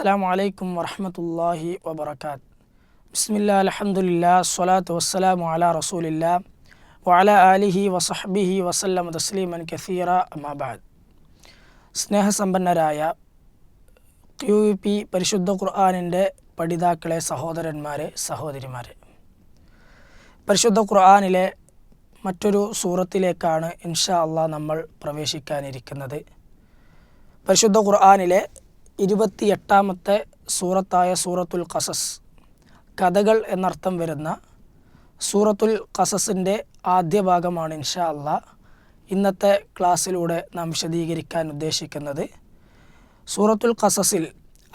അസ്സാം വലൈക്കും വറഹമത്തല്ലാഹി വബർക്കാത്ത് ബിസ്മില്ലാ അലഹമുല്ലാ സ്വലാത്തു വസ്സലാമു അല റസൂലില്ല വഅല ആലിഹി വസഹബിഹി വസല്ലം തസ്ലീമൻ കസീറ അമാബാദ് സ്നേഹസമ്പന്നരായ ക്യു വി പി പരിശുദ്ധ ഖുർആാനിന്റെ പഠിതാക്കളെ സഹോദരന്മാരെ സഹോദരിമാരെ. പരിശുദ്ധ ഖുർആാനിലെ മറ്റൊരു സൂറത്തിലേക്കാണ് ഇൻഷാ അള്ളാഹ് നമ്മൾ പ്രവേശിക്കാനിരിക്കുന്നത്. പരിശുദ്ധ ഖുർആാനിലെ ഇരുപത്തിയെട്ടാമത്തെ സൂറത്തായ സൂറത്തുൽ ഖസസ്. കഥകൾ എന്നർത്ഥം വരുന്ന സൂറത്തുൽ ഖസസിന്റെ ആദ്യ ഭാഗമാണ് ഇൻഷാ അള്ളാ ഇന്നത്തെ ക്ലാസ്സിലൂടെ നാം വിശദീകരിക്കാൻ ഉദ്ദേശിക്കുന്നത് സൂറത്തുൽ ഖസസിൽ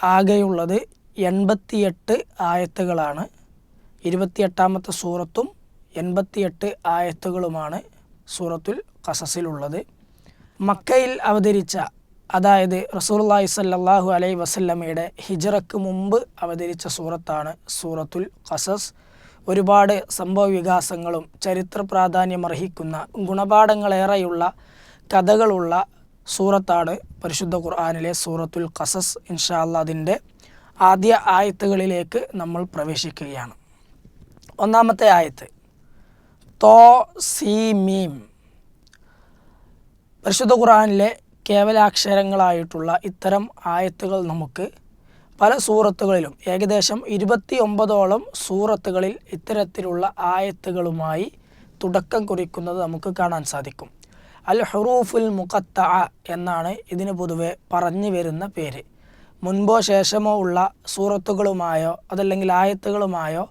ആകെയുള്ളത് എൺപത്തിയെട്ട് ആയത്തുകളാണ്. ഇരുപത്തിയെട്ടാമത്തെ സൂറത്തും എൺപത്തിയെട്ട് ആയത്തുകളുമാണ് സൂറത്തുൽ ഖസസിലുള്ളത്. മക്കയിൽ അവതരിച്ച അതായത് റസൂലുള്ളാഹി സല്ലാഹു അലൈ വസല്ലമയുടെ ഹിജറക്ക് മുമ്പ് അവതരിച്ച സൂറത്താണ് സൂറത്തുൽ ഖസസ്. ഒരുപാട് സംഭവ വികാസങ്ങളും ചരിത്ര പ്രാധാന്യമർഹിക്കുന്ന ഗുണപാഠങ്ങളേറെയുള്ള കഥകളുള്ള സൂറത്താണ് പരിശുദ്ധ ഖുർആാനിലെ സൂറത്തുൽ ഖസസ്. ഇൻഷാ അല്ലാ അതിന്റെ ആദ്യ ആയത്തുകളിലേക്ക് നമ്മൾ പ്രവേശിക്കുകയാണ്. ഒന്നാമത്തെ ആയത്ത് തോ സി മീം. പരിശുദ്ധ ഖുർആാനിലെ കേവലാക്ഷരങ്ങളായിട്ടുള്ള ഇത്തരം ആയത്തുകൾ നമുക്ക് പല സൂറത്തുകളിലും ഏകദേശം ഇരുപത്തി ഒമ്പതോളം സൂറത്തുകളിൽ ഇത്തരത്തിലുള്ള ആയത്തുകളുമായി തുടക്കം കുറിക്കുന്നത് നമുക്ക് കാണാൻ സാധിക്കും. അൽ ഹുറൂഫുൽ മുഖത്ത എന്നാണ് ഇതിന് പൊതുവെ പറഞ്ഞു വരുന്ന പേര്. മുൻപോ ശേഷമോ ഉള്ള സൂറത്തുകളുമായോ അതല്ലെങ്കിൽ ആയത്തുകളുമായോ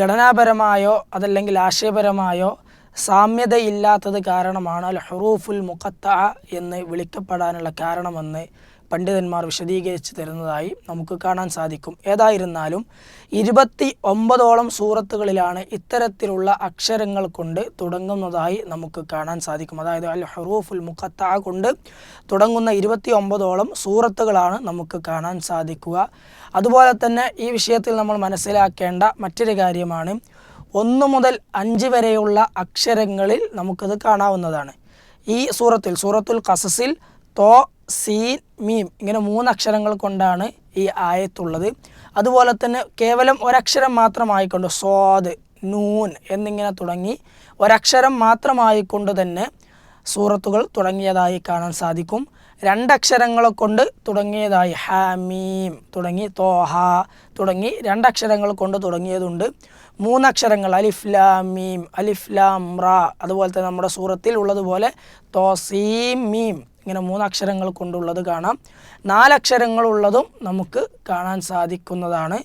ഘടനാപരമായോ അതല്ലെങ്കിൽ ആശയപരമായോ സാമ്യതയില്ലാത്തത് കാരണമാണ് അൽ ഹുറൂഫുൽ മുഖത്ത എന്ന് വിളിക്കപ്പെടാനുള്ള കാരണമെന്ന് പണ്ഡിതന്മാർ വിശദീകരിച്ചു തരുന്നതായി നമുക്ക് കാണാൻ സാധിക്കും. ഏതായിരുന്നാലും ഇരുപത്തി ഒമ്പതോളം സൂറത്തുകളിലാണ് ഇത്തരത്തിലുള്ള അക്ഷരങ്ങൾ കൊണ്ട് തുടങ്ങുന്നതായി നമുക്ക് കാണാൻ സാധിക്കും. അതായത് അൽ ഹറൂഫുൽ മുഖത്ത കൊണ്ട് തുടങ്ങുന്ന ഇരുപത്തി ഒമ്പതോളം സൂറത്തുകളാണ് നമുക്ക് കാണാൻ സാധിക്കുക. അതുപോലെ തന്നെ ഈ വിഷയത്തിൽ നമ്മൾ മനസ്സിലാക്കേണ്ട മറ്റൊരു കാര്യമാണ് ഒന്ന് മുതൽ അഞ്ച് വരെയുള്ള അക്ഷരങ്ങളിൽ നമുക്കത് കാണാവുന്നതാണ്. ഈ സൂറത്തിൽ സൂറത്തുൽ കസസിൽ തോ സീൻ മീം ഇങ്ങനെ മൂന്ന് അക്ഷരങ്ങൾ കൊണ്ടാണ് ഈ ആയത്തുള്ളത്. അതുപോലെ തന്നെ കേവലം ഒരക്ഷരം മാത്രമായിക്കൊണ്ട് സ്വാദ് നൂൻ എന്നിങ്ങനെ തുടങ്ങി ഒരക്ഷരം മാത്രമായിക്കൊണ്ട് തന്നെ സൂറത്തുകൾ തുടങ്ങിയതായി കാണാൻ സാധിക്കും. രണ്ടക്ഷരങ്ങളെ കൊണ്ട് തുടങ്ങിയതായി. ഹാമീം. തുടങ്ങി തോഹ. തുടങ്ങി രണ്ടക്ഷരങ്ങൾ കൊണ്ട് തുടങ്ങിയതുണ്ട്. മൂന്നക്ഷരങ്ങൾ. അലിഫ്ലാമീം അലിഫ്ലാം റ. അതുപോലെ തന്നെ നമ്മുടെ സൂറത്തിൽ ഉള്ളതുപോലെ തോസീം മീം. ഇങ്ങനെ മൂന്നക്ഷരങ്ങൾ കൊണ്ടുള്ളത് കാണാം. നാലക്ഷരങ്ങളുള്ളതും നമുക്ക് കാണാൻ സാധിക്കുന്നതാണ്.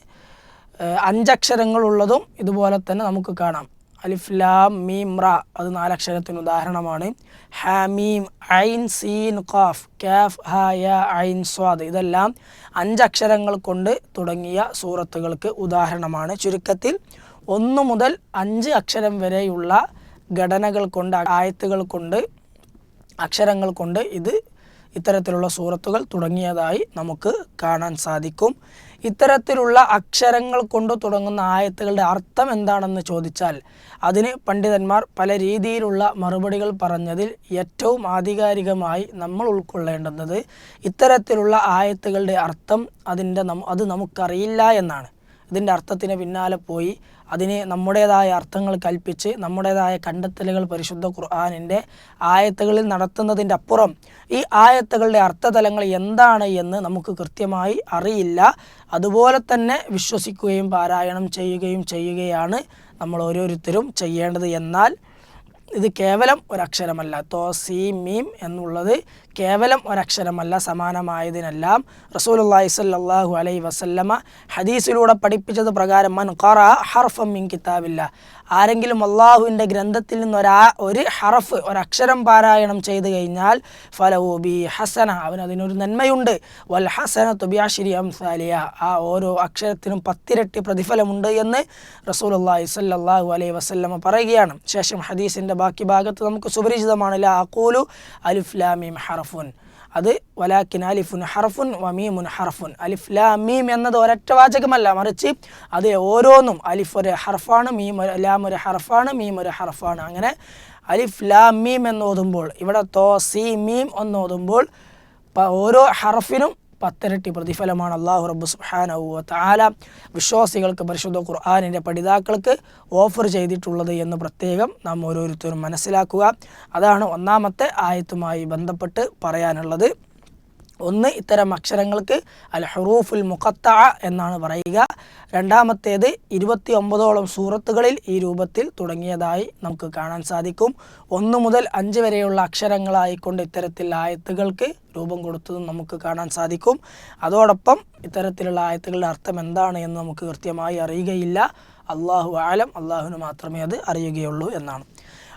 അഞ്ചക്ഷരങ്ങളുള്ളതും ഇതുപോലെ തന്നെ നമുക്ക് കാണാം. അലിഫ്ലാം മീം റ അത് നാലക്ഷരത്തിന് ഉദാഹരണമാണ്. ഹാമീം ഐൻ സീൻ ഖാഫ് കാഫ് ഹായ ഐൻ സ്വാദ് ഇതെല്ലാം അഞ്ചക്ഷരങ്ങൾ കൊണ്ട് തുടങ്ങിയ സൂറത്തുകൾക്ക് ഉദാഹരണമാണ്. ചുരുക്കത്തിൽ ഒന്ന് മുതൽ അഞ്ച് അക്ഷരം വരെയുള്ള ഘടനകൾ കൊണ്ട് ആയത്തുകൾ കൊണ്ട് അക്ഷരങ്ങൾ കൊണ്ട് ഇത് ഇത്തരത്തിലുള്ള സൂറത്തുകൾ തുടങ്ങിയതായി നമുക്ക് കാണാൻ സാധിക്കും. ഇത്തരത്തിലുള്ള അക്ഷരങ്ങൾ കൊണ്ട് തുടങ്ങുന്ന ആയത്തുകളുടെ അർത്ഥം എന്താണെന്ന് ചോദിച്ചാൽ അതിന് പണ്ഡിതന്മാർ പല രീതിയിലുള്ള മറുപടികൾ പറഞ്ഞതിൽ ഏറ്റവും ആധികാരികമായി നമ്മൾ ഉൾക്കൊള്ളേണ്ടുന്നത് ഇത്തരത്തിലുള്ള ആയത്തുകളുടെ അർത്ഥം അതിന്റെ അത് നമുക്കറിയില്ല എന്നാണ്. ഇതിന്റെ അർത്ഥത്തിന് പിന്നാലെ പോയി. അതിനെ നമ്മുടേതായ അർത്ഥങ്ങൾ കൽപ്പിച്ച് നമ്മുടേതായ കണ്ടെത്തലുകൾ പരിശുദ്ധ ഖുർആാനിന്റെ ആയത്തുകളിൽ നടത്തുന്നതിന്റെ അപ്പുറം ഈ ആയത്തുകളുടെ അർത്ഥതലങ്ങൾ എന്താണ് എന്ന് നമുക്ക് കൃത്യമായി അറിയില്ല. അതുപോലെ തന്നെ വിശ്വസിക്കുകയും പാരായണം ചെയ്യുകയും ചെയ്യുകയാണ് നമ്മൾ ഓരോരുത്തരും ചെയ്യേണ്ടത് എന്നാൽ ഇത് കേവലം ഒരക്ഷരമല്ല. തോ സീ മീം എന്നുള്ളത് കേവലം ഒരക്ഷരമല്ല സമാനമായതിനെല്ലാം റസൂലുള്ളാഹി സ്വല്ലല്ലാഹു അലൈ വസല്ലമ ഹദീസിലൂടെ പഠിപ്പിച്ചത് പ്രകാരം മൻ ഖറ ഹർഫം മിൻ കിതാബില്ല ആരെങ്കിലും അള്ളാഹുവിന്റെ ഗ്രന്ഥത്തിൽ നിന്ന് ഒരാ ഒരു ഹറഫ് ഒരക്ഷരം പാരായണം ചെയ്തു കഴിഞ്ഞാൽ ഫലവു ബി ഹസന അവന് അതിനൊരു നന്മയുണ്ട്. വൽ ഹസന തുബിയാശിരി അംസാലിയ ആ ഓരോ അക്ഷരത്തിനും പത്തിരട്ടി പ്രതിഫലമുണ്ട് എന്ന് റസൂൽ അള്ളാഹി സല്ലാഹു അലൈഹി വസ്ല്ലമ പറയുകയാണ്. ശേഷം ഹദീസിന്റെ ബാക്കി ഭാഗത്ത് നമുക്ക് സുപരിചിതമാണ് ലാ അക്കൂലു അലിഫ് ലാമീം ഹറഫുൻ. അത് വലാക്കിൻ അലിഫുൻ ഹർഫുൻ വമീമുൻ ഹർഫുൻ. അലിഫ് ലാ മീം എന്നത് ഒരൊറ്റ വാചകമല്ല മറിച്ച് അത് ഓരോന്നും അലിഫ് ഒരു ഹർഫാണ് മീം ഒരു ലാം ഒരു ഹർഫാണ് മീം ഒരു ഹർഫാണ്. അങ്ങനെ അലിഫ് ലാ മീം എന്ന് ഓതുമ്പോൾ ഇവിടെ തോ സി മീം എന്ന് ഓതുമ്പോൾ ഓരോ ഹറഫിനും പത്തിരട്ടി പ്രതിഫലമാണ് അള്ളാഹു റബ്ബു സുഹാനവു താല വിശ്വാസികൾക്ക് പരിശുദ്ധ ഖുർആാനിന്റെ പഠിതാക്കൾക്ക് ഓഫർ ചെയ്തിട്ടുള്ളത് എന്ന് പ്രത്യേകം നാം ഓരോരുത്തരും മനസ്സിലാക്കുക. അതാണ് ഒന്നാമത്തെ ആയത്തുമായി ബന്ധപ്പെട്ട് പറയാനുള്ളത്. ഒന്ന് ഇത്തരം അക്ഷരങ്ങൾക്ക് അൽ ഹുറൂഫുൽ മുഖത്ത എന്നാണ് പറയുക. രണ്ടാമത്തേത് ഇരുപത്തി ഒമ്പതോളം സൂറത്തുകളിൽ ഈ രൂപത്തിൽ തുടങ്ങിയതായി നമുക്ക് കാണാൻ സാധിക്കും. ഒന്ന് മുതൽ അഞ്ച് വരെയുള്ള അക്ഷരങ്ങളായിക്കൊണ്ട് ഇത്തരത്തിൽ ആയത്തുകൾക്ക് രൂപം കൊടുത്തതും നമുക്ക് കാണാൻ സാധിക്കും. അതോടൊപ്പം ഇത്തരത്തിലുള്ള ആയത്തുകളുടെ അർത്ഥം എന്താണ് എന്ന് നമുക്ക് കൃത്യമായി അറിയുകയില്ല. അള്ളാഹു ആലം അള്ളാഹുവിന് മാത്രമേ അത് അറിയുകയുള്ളൂ എന്നാണ്.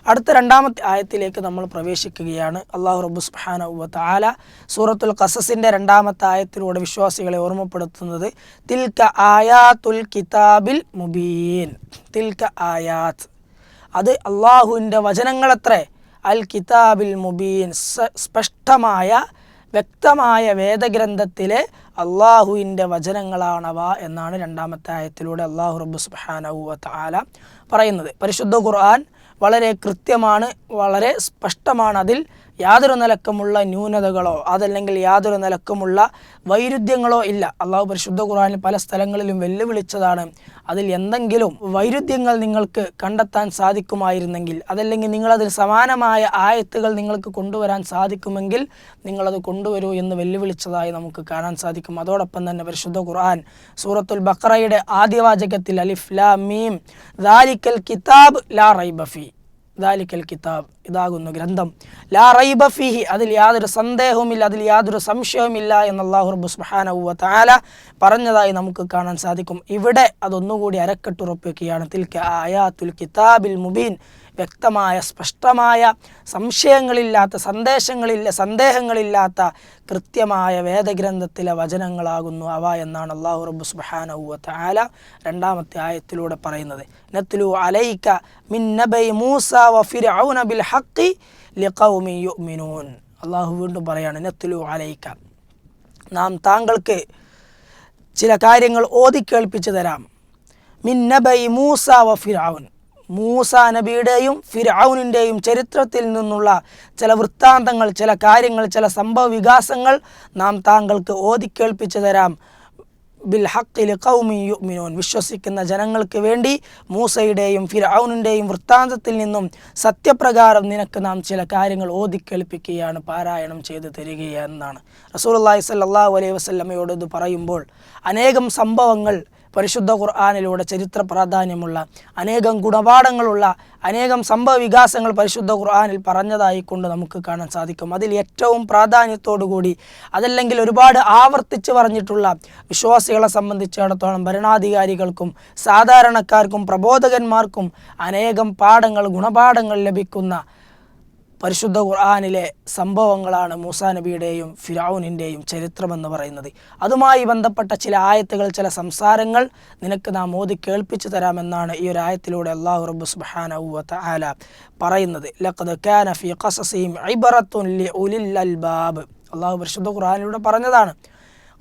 അടുത്ത രണ്ടാമത്തെ ആയത്തിലേക്ക് നമ്മൾ പ്രവേശിക്കുകയാണ്. അള്ളാഹു റബ്ബു സുബ്ഹാനഹു താല സൂറത്തുൽ കസസിന്റെ രണ്ടാമത്തെ ആയത്തിലൂടെ വിശ്വാസികളെ ഓർമ്മപ്പെടുത്തുന്നത്. തിൽക്ക ആയാത്തുൽ കിതാബിൽ മുബീൻ. തിൽക്ക ആയാത്ത്. അത് അള്ളാഹുവിന്റെ വചനങ്ങളത്രേ. അൽ കിതാബിൽ മുബീൻ. സ്പഷ്ടമായ വ്യക്തമായ വേദഗ്രന്ഥത്തിലെ അള്ളാഹുവിന്റെ വചനങ്ങളാണവ എന്നാണ് രണ്ടാമത്തെ ആയത്തിലൂടെ അള്ളാഹു റബ്ബു സുബ്ഹാനഹു താല പറയുന്നത്. പരിശുദ്ധ ഖുർആൻ വളരെ കൃത്യമാണ് വളരെ സ്പഷ്ടമാണ് അതിൽ യാതൊരു നിലക്കുമുള്ള ന്യൂനതകളോ അതല്ലെങ്കിൽ യാതൊരു നിലക്കുമുള്ള വൈരുദ്ധ്യങ്ങളോ ഇല്ല. അള്ളാഹു പരിശുദ്ധ ഖുറാനിൽ പല സ്ഥലങ്ങളിലും വെല്ലുവിളിച്ചതാണ്. അതിൽ എന്തെങ്കിലും വൈരുദ്ധ്യങ്ങൾ നിങ്ങൾക്ക് കണ്ടെത്താൻ സാധിക്കുമായിരുന്നെങ്കിൽ അതല്ലെങ്കിൽ നിങ്ങളതിൽ സമാനമായ ആയത്തുകൾ നിങ്ങൾക്ക് കൊണ്ടുവരാൻ സാധിക്കുമെങ്കിൽ നിങ്ങളത് കൊണ്ടുവരൂ എന്ന് വെല്ലുവിളിച്ചതായി നമുക്ക് കാണാൻ സാധിക്കും. അതോടൊപ്പം തന്നെ പരിശുദ്ധ ഖുർആൻ സൂറത്തുൽ ബക്രയുടെ ആദ്യവാചകത്തിൽ അലിഫ് ലാ മീം ദാലിക്കൽ കിതാബ് ലാ റൈബഫി ദാലിക്കൽ കിതാബ് ഇതാകുന്നു ഗ്രന്ഥം. ലാ റൈബ ഫീഹി. അതിൽ യാതൊരു സന്ദേഹവുമില്ല അതിൽ യാതൊരു സംശയവുമില്ല എന്ന് അള്ളാഹു റബ്ബു സുബ്ഹാനഹു വ തആല പറഞ്ഞതായി നമുക്ക് കാണാൻ സാധിക്കും. ഇവിടെ അതൊന്നുകൂടി അരക്കെട്ടുറപ്പിക്കുകയാണ്. തിൽക്ക ആയാത്തുൽ കിതാബിൽ മുബീൻ. വ്യക്തമായ സ്പഷ്ടമായ സംശയങ്ങളില്ലാത്ത സന്ദേശങ്ങളില്ല സന്ദേഹങ്ങളില്ലാത്ത കൃത്യമായ വേദഗ്രന്ഥത്തിലെ വചനങ്ങളാകുന്നു അവ എന്നാണ് അള്ളാഹു റബ്ബു സുബ്ഹാനഹു ആല രണ്ടാമത്തെ ആയത്തിലൂടെ പറയുന്നത്. നത്ലു അലൈക്ക മിൻ നബൈ മൂസ വ ഔനബിൽ ബിൽ ഹഖി ലിഖൗമി യുഅ്മിനൂൻ. അള്ളാഹു വീണ്ടും പറയാണ് നത്ലു അലൈക്ക നാം താങ്കൾക്ക് ചില കാര്യങ്ങൾ ഓതിക്കേൾപ്പിച്ചു തരാം. മിൻ നബൈ മൂസ വ ഫിർഔൻ. മൂസ നബിയുടെയും ഫിർഔനിന്റെയും ചരിത്രത്തിൽ നിന്നുള്ള ചില വൃത്താന്തങ്ങൾ ചില കാര്യങ്ങൾ ചില സംഭവ വികാസങ്ങൾ നാം താങ്കൾക്ക് ഓതിക്കേൾപ്പിച്ചു തരാം. ബിൽ ഹക്കിൽ കൗമി യുമിനോൻ വിശ്വസിക്കുന്ന ജനങ്ങൾക്ക് വേണ്ടി മൂസയുടെയും ഫിർഔനിന്റെയും വൃത്താന്തത്തിൽ നിന്നും സത്യപ്രകാരം നിനക്ക് നാം ചില കാര്യങ്ങൾ ഓതിക്കേൾപ്പിക്കുകയാണ് പാരായണം ചെയ്ത് തരികയെന്നാണ് റസൂലുള്ളാഹി സ്വല്ലല്ലാഹു അലൈഹി വസല്ലമയോട് ഇത് പറയുമ്പോൾ അനേകം സംഭവങ്ങൾ പരിശുദ്ധ ഖുർആാനിലൂടെ ചരിത്ര പ്രാധാന്യമുള്ള അനേകം ഗുണപാഠങ്ങളുള്ള അനേകം സംഭവ വികാസങ്ങൾ പരിശുദ്ധ ഖുർആാനിൽ പറഞ്ഞതായി കൊണ്ട് നമുക്ക് കാണാൻ സാധിക്കും. അതിൽ ഏറ്റവും പ്രാധാന്യത്തോടുകൂടി അതല്ലെങ്കിൽ ഒരുപാട് ആവർത്തിച്ച് പറഞ്ഞിട്ടുള്ള വിശ്വാസികളെ സംബന്ധിച്ചിടത്തോളം ഭരണാധികാരികൾക്കും സാധാരണക്കാർക്കും പ്രബോധകന്മാർക്കും അനേകം പാഠങ്ങൾ ഗുണപാഠങ്ങൾ ലഭിക്കുന്ന പരിശുദ്ധ ഖുർആാനിലെ സംഭവങ്ങളാണ് മൂസാ നബിയുടെയും ഫിറൌനിന്റെയും ചരിത്രമെന്ന് പറയുന്നത്. അതുമായി ബന്ധപ്പെട്ട ചില ആയത്തുകൾ ചില സംസാരങ്ങൾ നിനക്ക് നാം ഓതി കേൾപ്പിച്ചു തരാമെന്നാണ് ഈ ഒരു ആയത്തിലൂടെ അള്ളാഹു റബ്ബു സുബ്ഹാനഹു ആല പറയുന്നത്. കാന ഖസസിഹിം അള്ളാഹു പരിശുദ്ധ ഖുർആാനിലൂടെ പറഞ്ഞതാണ്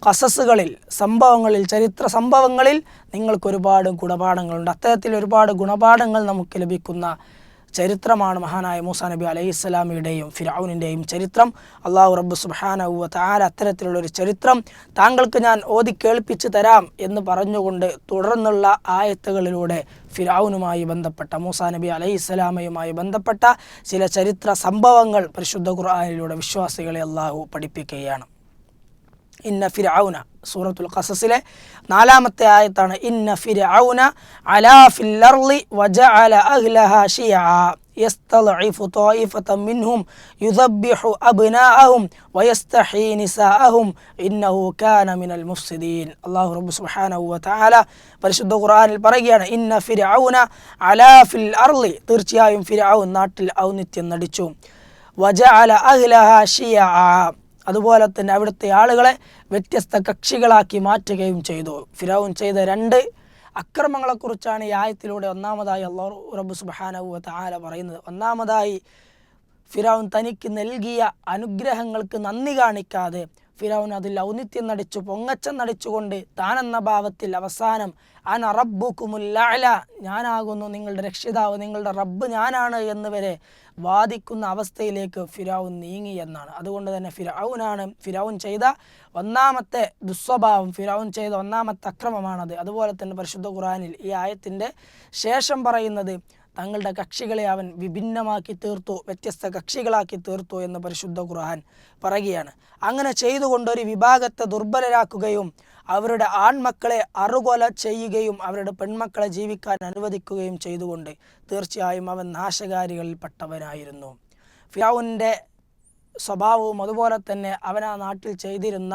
കസസുകളിൽ സംഭവങ്ങളിൽ ചരിത്ര സംഭവങ്ങളിൽ നിങ്ങൾക്ക് ഒരുപാട് ഗുണപാഠങ്ങളുണ്ട്. അത്തരത്തിൽ ഒരുപാട് ഗുണപാഠങ്ങൾ നമുക്ക് ലഭിക്കുന്ന ചരിത്രമാണ് മഹാനായ മൂസ നബി അലൈഹി സ്വലാമിയുടെയും ഫിറൌനിന്റെയും ചരിത്രം. അള്ളാഹു റബ്ബ് സുബാനവ താര അത്തരത്തിലുള്ള ഒരു ചരിത്രം താങ്കൾക്ക് ഞാൻ ഓതി കേൾപ്പിച്ചു തരാം എന്ന് പറഞ്ഞുകൊണ്ട് തുടർന്നുള്ള ആയത്തുകളിലൂടെ ഫിറൌനുമായി ബന്ധപ്പെട്ട മൂസ നബി അലൈഹി സ്വലാമയുമായി ബന്ധപ്പെട്ട ചില ചരിത്ര സംഭവങ്ങൾ പരിശുദ്ധ ഖുർആാനിലൂടെ വിശ്വാസികളെ അള്ളാഹു പഠിപ്പിക്കുകയാണ്. ഇന്ന ഫിർഔന സൂറത്തുൽ ഖസസിലെ നാലാമത്തെ ആയത്താണ് ഇന്ന ഫിർഔന അലാ ഫിൽ അർളി വജഅല അഹ്ലഹാ ശിയഅ يستضعف طائفة منهم يذبح أبناءهم ويستحيي نساءهم إنه كان من المفسدين الله رب سبحانه وتعالى പരിശുദ്ധ ഖുർആനിൽ പറയുകയാണ് ഇന്ന ഫിർഔന അലാ ഫിൽ അർളി തീർച്ചയായും ഫിർഔൻ നാട്ടിൽ ഔന്നിത്യം നടിച്ചു വജഅല അഹ്ലഹാ ശിയഅ അതുപോലെ തന്നെ അവിടുത്തെ ആളുകളെ വ്യത്യസ്ത കക്ഷികളാക്കി മാറ്റുകയും ചെയ്തു. ഫിറോൻ ചെയ്ത രണ്ട് അക്രമങ്ങളെക്കുറിച്ചാണ് ഈ ആയത്തിലൂടെ ഒന്നാമതായി അള്ളാഹു റബ്ബു സുബാനവു താല പറയുന്നത്. ഒന്നാമതായി ഫിറോൻ തനിക്ക് നൽകിയ അനുഗ്രഹങ്ങൾക്ക് നന്ദി കാണിക്കാതെ ഫിറോൻ അതിൽ ഔന്നിത്യം നടിച്ചു പൊങ്ങച്ചം നടിച്ചുകൊണ്ട് താനെന്ന ഭാവത്തിൽ അവസാനം അൻ റബ്ബുക്കുമുല്ല ഞാനാകുന്നു നിങ്ങളുടെ രക്ഷിതാവ് നിങ്ങളുടെ റബ്ബ് ഞാനാണ് എന്ന് വരെ വാദിക്കുന്ന അവസ്ഥയിലേക്ക് ഫിറാവു നീങ്ങി എന്നാണ്. അതുകൊണ്ട് തന്നെ ഫിറാവുനാണ് ഫിറാവുൻ ചെയ്ത ഒന്നാമത്തെ ദുസ്വഭാവം ഫിറാവുൻ ചെയ്ത ഒന്നാമത്തെ അക്രമമാണത്. അതുപോലെ തന്നെ പരിശുദ്ധ ഖുറാനിൽ ഈ ആയത്തിന്റെ ശേഷം പറയുന്നത് തങ്ങളുടെ കക്ഷികളെ അവൻ വിഭിന്നമാക്കി തീർത്തു വ്യത്യസ്ത കക്ഷികളാക്കി തീർത്തു എന്ന് പരിശുദ്ധ ഖുർആൻ പറയുകയാണ്. അങ്ങനെ ചെയ്തുകൊണ്ട് ഒരു വിഭാഗത്തെ ദുർബലരാക്കുകയും അവരുടെ ആൺമക്കളെ അറുകൊല ചെയ്യുകയും അവരുടെ പെൺമക്കളെ ജീവിക്കാൻ അനുവദിക്കുകയും ചെയ്തുകൊണ്ട് തീർച്ചയായും അവൻ നാശകാരികളിൽപ്പെട്ടവനായിരുന്നു ഫിയാവുന്റെ സ്വഭാവവും അതുപോലെ തന്നെ അവൻ ആ നാട്ടിൽ ചെയ്തിരുന്ന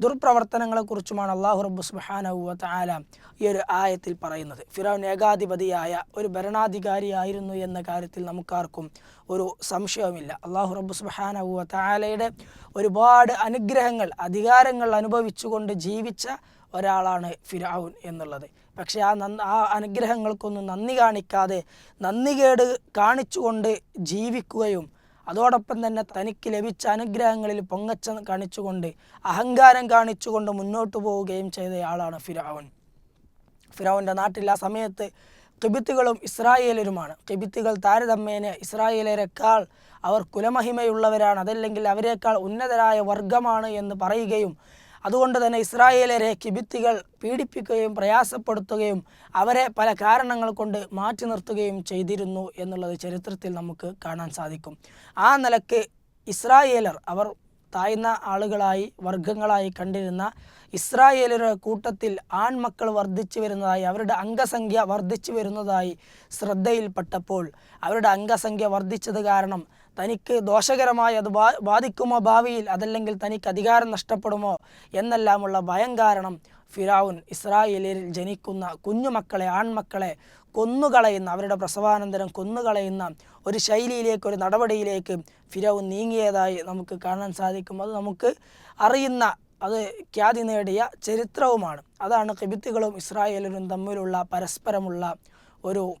ദുർപ്രവർത്തനങ്ങളെക്കുറിച്ചുമാണ് അള്ളാഹു റബ്ബു സുബാനവ ആല ഈ ഒരു ആയത്തിൽ പറയുന്നത്. ഫിറോൻ ഏകാധിപതിയായ ഒരു ഭരണാധികാരിയായിരുന്നു എന്ന കാര്യത്തിൽ നമുക്കാർക്കും ഒരു സംശയവുമില്ല. അള്ളാഹു റബ്ബു സുബാനവ ആലയുടെ ഒരുപാട് അനുഗ്രഹങ്ങൾ അധികാരങ്ങൾ അനുഭവിച്ചുകൊണ്ട് ജീവിച്ച ഒരാളാണ് ഫിറൌൻ എന്നുള്ളത്. പക്ഷേ ആ നന്ദ ആ അനുഗ്രഹങ്ങൾക്കൊന്നും നന്ദി കാണിക്കാതെ നന്ദികേട് കാണിച്ചുകൊണ്ട് ജീവിക്കുകയും അതോടൊപ്പം തന്നെ തനിക്ക് ലഭിച്ച അനുഗ്രഹങ്ങളിൽ പൊങ്ങച്ച കാണിച്ചുകൊണ്ട് അഹങ്കാരം കാണിച്ചുകൊണ്ട് മുന്നോട്ട് പോവുകയും ചെയ്തയാളാണ് ഫിരാവൻ ഫിറാവന്റെ നാട്ടിൽ ആ സമയത്ത് കിബിത്തുകളും ഇസ്രായേലരുമാണ്. കിബിത്തുകൾ താരതമ്യേന ഇസ്രായേലരെക്കാൾ അവർ കുലമഹിമയുള്ളവരാണ്. അതല്ലെങ്കിൽ അവരെക്കാൾ ഉന്നതരായ വർഗമാണ് എന്ന് പറയുകയും അതുകൊണ്ട് തന്നെ ഇസ്രായേലരെ കിബിത്തികൾ പീഡിപ്പിക്കുകയും പ്രയാസപ്പെടുത്തുകയും അവരെ പല കാരണങ്ങൾ കൊണ്ട് മാറ്റി നിർത്തുകയും ചെയ്തിരുന്നു എന്നുള്ളത് ചരിത്രത്തിൽ നമുക്ക് കാണാൻ സാധിക്കും. ആ നിലയ്ക്ക് ഇസ്രായേലർ അവർ താഴ്ന്ന ആളുകളായി വർഗങ്ങളായി കണ്ടിരുന്ന ഇസ്രായേലരുടെ കൂട്ടത്തിൽ ആൺമക്കൾ വർദ്ധിച്ചു വരുന്നതായി അവരുടെ അംഗസംഖ്യ വർദ്ധിച്ചു വരുന്നതായി ശ്രദ്ധയിൽപ്പെട്ടപ്പോൾ അവരുടെ അംഗസംഖ്യ വർദ്ധിച്ചത് കാരണം തനിക്ക് ദോഷകരമായി അത് ബാധിക്കുമോ ഭാവിയിൽ? അതല്ലെങ്കിൽ തനിക്ക് അധികാരം നഷ്ടപ്പെടുമോ? എന്നെല്ലാമുള്ള ഭയം കാരണം ഫിറാവുൻ ഇസ്രായേലിൽ ജനിക്കുന്ന കുഞ്ഞുമക്കളെ ആൺമക്കളെ കൊന്നുകളയുന്ന അവരുടെ പ്രസവാനന്തരം കൊന്നുകളയുന്ന ഒരു ശൈലിയിലേക്ക് ഒരു നടപടിയിലേക്ക് ഫിറൌൻ നീങ്ങിയതായി നമുക്ക് കാണാൻ സാധിക്കും. അത് നമുക്ക് അറിയുന്ന അത് ഖ്യാതി നേടിയ ചരിത്രവുമാണ്. അതാണ് കിബിത്തുകളും ഇസ്രായേലരും തമ്മിലുള്ള പരസ്പരമുള്ള ഒരു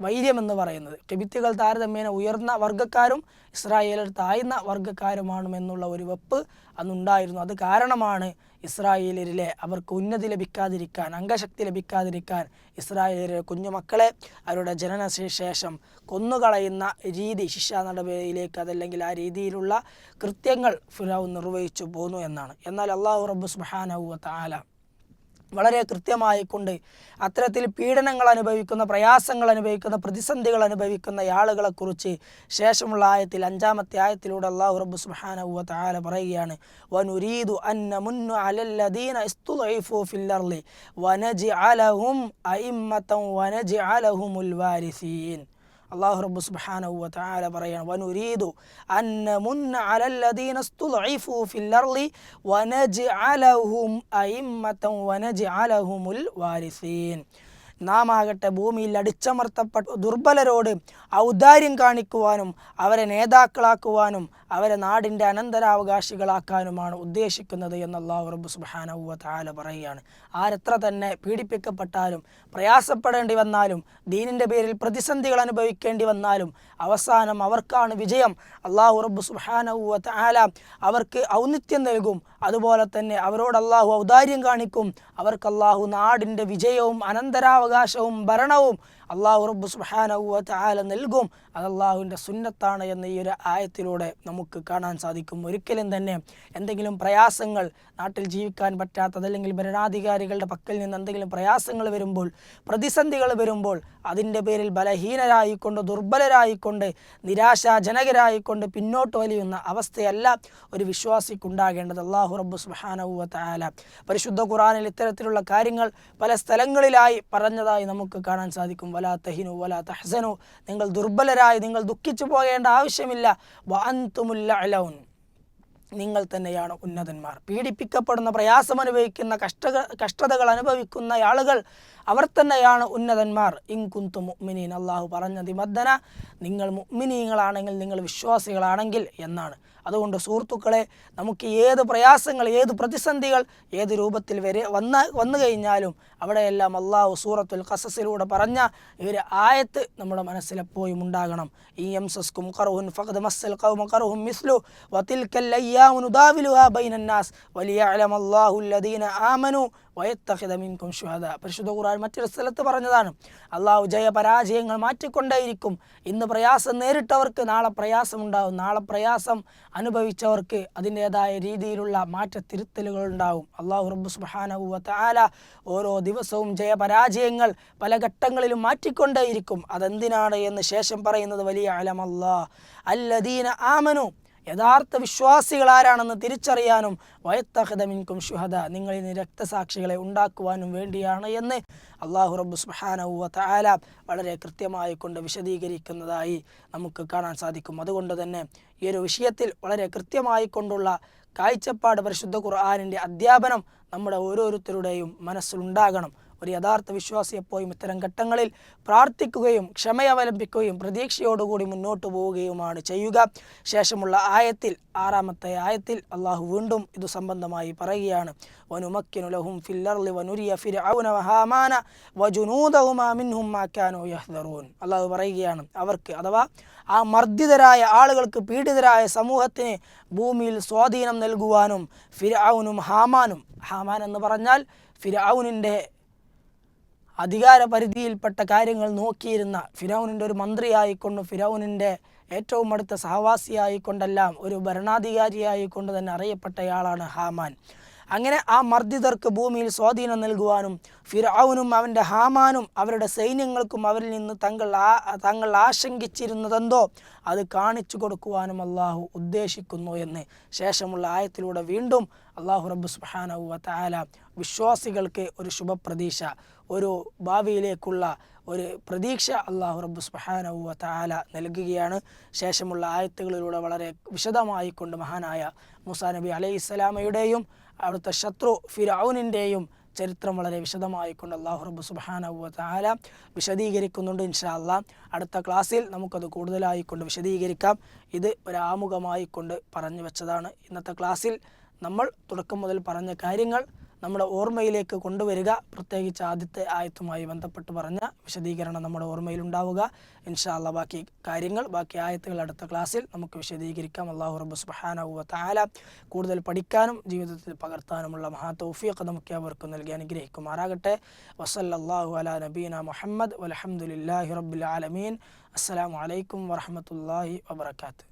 വൈര്യമെന്ന് പറയുന്നത്. ടിബിത്തുകൾ താരതമ്യേന ഉയർന്ന വർഗക്കാരും ഇസ്രായേലർ താഴ്ന്ന വർഗക്കാരുമാണെന്നുള്ള ഒരു വെപ്പ് അന്നുണ്ടായിരുന്നു. അത് കാരണമാണ് ഇസ്രായേലരിലെ അവർക്ക് ഉന്നതി ലഭിക്കാതിരിക്കാൻ അംഗശക്തി ലഭിക്കാതിരിക്കാൻ ഇസ്രായേലിലെ കുഞ്ഞുമക്കളെ അവരുടെ ജനന ശേഷം കൊന്നുകളയുന്ന രീതി ശിക്ഷാ നടപടിയിലേക്ക് അതല്ലെങ്കിൽ ആ രീതിയിലുള്ള കൃത്യങ്ങൾ ഫിറാവ് നിർവഹിച്ചു പോന്നു എന്നാണ്. എന്നാൽ അള്ളാഹു റബ്ബു സുബാനഹു താല വളരെ കൃത്യമായിക്കൊണ്ട് അത്തരത്തിൽ പീഡനങ്ങൾ അനുഭവിക്കുന്ന പ്രയാസങ്ങൾ അനുഭവിക്കുന്ന പ്രതിസന്ധികൾ അനുഭവിക്കുന്ന ആളുകളെക്കുറിച്ച് ശേഷമുള്ള ആയത്തിൽ അഞ്ചാമത്തെ ആയത്തിലൂടെ അള്ളാഹു റബ്ബു സുബ്ഹാനഹു തആല പറയുകയാണ് വനുരീദു അന്ന വനജ്അലഹും അഇമ്മതൻ വനജ്അലഹുമുൽ വാരിസീൻ. അള്ളാഹു റബ്ബു സുബ്ഹാനഹു വ തആല പറയാണ് വനുരീദു അൻ നമുന്ന അലല്ലദീന സ്തുളഇഫു ഫിൽ അർളി വനജ്അലഹും അയിമ്മതൻ വനജ്അലഹുമുൽ വാരിസീൻ നാം ആകട്ടെ ഭൂമിയിൽ അടിച്ചമർത്തപ്പെട്ട ദുർബലരോട് ഔദാര്യം കാണിക്കുവാനും അവരെ നേതാക്കളാക്കുവാനും അവരെ നാടിന്റെ അനന്തരാവകാശികളാക്കാനുമാണ് ഉദ്ദേശിക്കുന്നത് എന്ന് അള്ളാഹു റബ്ബു സുബാനവ താല പറയുകയാണ്. ആരെത്ര തന്നെ പീഡിപ്പിക്കപ്പെട്ടാലും പ്രയാസപ്പെടേണ്ടി വന്നാലും ദീനിന്റെ പേരിൽ പ്രതിസന്ധികൾ അനുഭവിക്കേണ്ടി വന്നാലും അവസാനം അവർക്കാണ് വിജയം. അള്ളാഹു റബ്ബു സുബാനവ താല അവർക്ക് ഔന്നിത്യം നൽകും. അതുപോലെ തന്നെ അവരോട് അള്ളാഹു ഔദാര്യം കാണിക്കും. അവർക്ക് അള്ളാഹു നാടിന്റെ വിജയവും അനന്തരാവകാശവും ഭരണവും അള്ളാഹു റബ്ബ് സുബാനവ ആല നൽകും. അത് അള്ളാഹുവിന്റെ സുന്നത്താണ് എന്ന ഈ ഒരു ആയത്തിലൂടെ നമുക്ക് കാണാൻ സാധിക്കും. ഒരിക്കലും തന്നെ എന്തെങ്കിലും പ്രയാസങ്ങൾ നാട്ടിൽ ജീവിക്കാൻ പറ്റാത്തത് ഭരണാധികാരികളുടെ പക്കൽ നിന്ന് എന്തെങ്കിലും പ്രയാസങ്ങൾ വരുമ്പോൾ പ്രതിസന്ധികൾ വരുമ്പോൾ അതിന്റെ പേരിൽ ബലഹീനരായിക്കൊണ്ട് ദുർബലരായിക്കൊണ്ട് നിരാശാജനകരായിക്കൊണ്ട് പിന്നോട്ട് വലിയുന്ന അവസ്ഥയല്ല ഒരു വിശ്വാസിക്കുണ്ടാകേണ്ടത്. അള്ളാഹു റബ്ബു സുബാനവ ആല പരിശുദ്ധ ഖുറാനിൽ ഇത്തരത്തിലുള്ള കാര്യങ്ങൾ പല സ്ഥലങ്ങളിലായി പറഞ്ഞതായി നമുക്ക് കാണാൻ സാധിക്കും. വലാ തഹിനു വലാ തഹ്സനു. നിങ്ങൾ ദുർബലരായി നിങ്ങൾ ദുഃഖിച്ചു പോകേണ്ട ആവശ്യമില്ല. വഅൻതുമുൽ അലൗൻ. നിങ്ങൾ തന്നെയാണ് ഉന്നതന്മാർ. പീഡിപ്പിക്കപ്പെടുന്ന പ്രയാസം അനുഭവിക്കുന്ന കഷ്ട കഷ്ടതകൾ അനുഭവിക്കുന്ന ആളുകൾ അവർ തന്നെയാണ് ഉന്നതന്മാർ. ഇൻകുന്തു മുഅ്മിനീൻ. അള്ളാഹു പറഞ്ഞ നിബന്ധന നിങ്ങൾ മുഅ്മിനീങ്ങളാണെങ്കിൽ നിങ്ങൾ വിശ്വാസികളാണെങ്കിൽ എന്നാണ്. അതുകൊണ്ട് സുഹൃത്തുക്കളെ നമുക്ക് ഏത് പ്രയാസങ്ങൾ ഏത് പ്രതിസന്ധികൾ ഏത് രൂപത്തിൽ വരെ വന്ന വന്നു കഴിഞ്ഞാലും അവിടെയെല്ലാം അള്ളാഹു സൂറത്തുൽ കസസിലൂടെ പറഞ്ഞ ഒരു ആയത്ത് നമ്മുടെ മനസ്സിലെപ്പോഴും ഉണ്ടാകണം. ഈ എം സസ്കും കറുഹുൻ ഫഖദ് മസ്സൽ കൗമ കറുഹും മിസ്ലു ആ ബൈനന്നാസ് വലിയഅലം അല്ലാഹു അല്ലദീന ആമനു വയത്തഹിദമിൻ കും ഷുഹദ. പരിശുദ്ധ ഖുർആൻ മറ്റൊരു സ്ഥലത്ത് പറഞ്ഞതാണ് അള്ളാഹു ജയപരാജയങ്ങൾ മാറ്റിക്കൊണ്ടേയിരിക്കും. ഇന്ന് പ്രയാസം നേരിട്ടവർക്ക് നാളെ പ്രയാസം പ്രയാസമുണ്ടാവും. നാളെ പ്രയാസം അനുഭവിച്ചവർക്ക് അതിന്റെതായ രീതിയിലുള്ള മാറ്റ മാറ്റത്തിരുത്തലുകൾ ഉണ്ടാവും. അള്ളാഹു റബ്ബു സുബ്ഹാനഹു വ ഓരോ ദിവസവും ജയപരാജയങ്ങൾ പല ഘട്ടങ്ങളിലും മാറ്റിക്കൊണ്ടേയിരിക്കും. അതെന്തിനാണ് എന്ന് ശേഷം പറയുന്നത് വലിയ അലമല്ലാ. അല്ലദീന ആമനു യഥാർത്ഥ വിശ്വാസികൾ ആരാണെന്ന് തിരിച്ചറിയാനും വയത്തഹദമിൻകും ഷുഹദ നിങ്ങളിൽ നിന്ന് രക്തസാക്ഷികളെ ഉണ്ടാക്കുവാനും വേണ്ടിയാണ് എന്ന് അള്ളാഹു റബ്ബു സുബ്ഹാനഹു വ വളരെ കൃത്യമായി കൊണ്ട് വിശദീകരിക്കുന്നതായി നമുക്ക് കാണാൻ സാധിക്കും. അതുകൊണ്ട് തന്നെ ഈ ഒരു വിഷയത്തിൽ വളരെ കൃത്യമായി കൊണ്ടുള്ള കാഴ്ചപ്പാട് പരിശുദ്ധ ഖുർആാനിന്റെ അധ്യാപനം നമ്മുടെ ഓരോരുത്തരുടെയും മനസ്സിലുണ്ടാകണം. ഒരു യഥാർത്ഥ വിശ്വാസി എപ്പോഴും ഇത്തരം ഘട്ടങ്ങളിൽ പ്രാർത്ഥിക്കുകയും ക്ഷമയവലംബിക്കുകയും പ്രതീക്ഷയോടുകൂടി മുന്നോട്ട് പോവുകയുമാണ് ചെയ്യുക. ശേഷമുള്ള ആയത്തിൽ ആറാമത്തെ ആയത്തിൽ അള്ളാഹു വീണ്ടും ഇതു സംബന്ധമായി പറയുകയാണ്. വനുരിയ യഹ്ദറൂൻ. അള്ളാഹു പറയുകയാണ് അവർക്ക് അഥവാ ആ മർദ്ദിതരായ ആളുകൾക്ക് പീഡിതരായ സമൂഹത്തിന് ഭൂമിയിൽ സ്വാധീനം നൽകുവാനും ഫിർഔനും ഹാമാനും ഹാമാൻ എന്ന് പറഞ്ഞാൽ അധികാര പരിധിയിൽപ്പെട്ട കാര്യങ്ങൾ നോക്കിയിരുന്ന ഫിറൗനിന്റെ ഒരു മന്ത്രിയായിക്കൊണ്ടും ഫിറൗനിന്റെ ഏറ്റവും അടുത്ത സഹവാസിയായിക്കൊണ്ടെല്ലാം ഒരു ഭരണാധികാരിയായിക്കൊണ്ട് തന്നെ അറിയപ്പെട്ടയാളാണ് ഹാമാൻ. അങ്ങനെ ആ മർദ്ദിതർക്ക് ഭൂമിയിൽ സ്വാധീനം നൽകുവാനും ഫിറൌനും അവന്റെ ഹാമാനും അവരുടെ സൈന്യങ്ങൾക്കും അവരിൽ നിന്ന് തങ്ങൾ തങ്ങൾ ആശങ്കിച്ചിരുന്നതെന്തോ അത് കാണിച്ചു കൊടുക്കുവാനും അള്ളാഹു ഉദ്ദേശിക്കുന്നു എന്ന് ശേഷമുള്ള ആയത്തിലൂടെ വീണ്ടും അള്ളാഹു റബ്ബു സുബ്ഹാനഹു വ വിശ്വാസികൾക്ക് ഒരു ശുഭപ്രതീക്ഷ ഒരു ഭാവിയിലേക്കുള്ള ഒരു പ്രതീക്ഷ അള്ളാഹു റബ്ബു സുബ്ഹാനഹു വ തആല നൽകുകയാണ്. ശേഷമുള്ള ആയത്തുകളിലൂടെ വളരെ വിശദമായി കൊണ്ട് മഹാനായ മുസാ നബി അലൈഹി സ്വലാമയുടെയും അവിടുത്തെ ശത്രു ഫിറൌനിന്റെയും ചരിത്രം വളരെ വിശദമായി കൊണ്ട് അള്ളാഹു റബ്ബ് സുബ്ഹാനഹു താല വിശദീകരിക്കുന്നുണ്ട് ഇൻഷാ അല്ലാ അടുത്ത ക്ലാസ്സിൽ നമുക്കത് കൂടുതലായി കൊണ്ട് വിശദീകരിക്കാം. ഇത് ഒരു ആമുഖമായി കൊണ്ട് പറഞ്ഞു വെച്ചതാണ്. ഇന്നത്തെ ക്ലാസ്സിൽ നമ്മൾ തുടക്കം മുതൽ പറഞ്ഞ കാര്യങ്ങൾ നമ്മുടെ ഓർമ്മയിലേക്ക് കൊണ്ടുവരിക. പ്രത്യേകിച്ച് ആദ്യത്തെ ആയത്തുമായി ബന്ധപ്പെട്ട് പറഞ്ഞ വിശദീകരണം നമ്മുടെ ഓർമ്മയിൽ ഉണ്ടാവുക ഇൻഷാല്ല ബാക്കി കാര്യങ്ങൾ ബാക്കി ആയത്തുകൾ അടുത്ത ക്ലാസ്സിൽ നമുക്ക് വിശദീകരിക്കാം. അള്ളാഹു റബ്ബ് സുബ്ഹാനഹു വ തആല കൂടുതൽ പഠിക്കാനും ജീവിതത്തിൽ പകർത്താനുമുള്ള മഹാ തൗഫീഖ് നമുക്ക് അവർക്ക് നൽകി അനുഗ്രഹിക്കുമാറാകട്ടെ. വസല്ലല്ലാഹു അല നബീന മുഹമ്മദ് വലഹമുല്ലാഹി റബ്ബിൽ ആലമീൻ. അസ്സലാമു അലൈക്കും വറഹ്മത്തുള്ളാഹി വബറകാതുഹു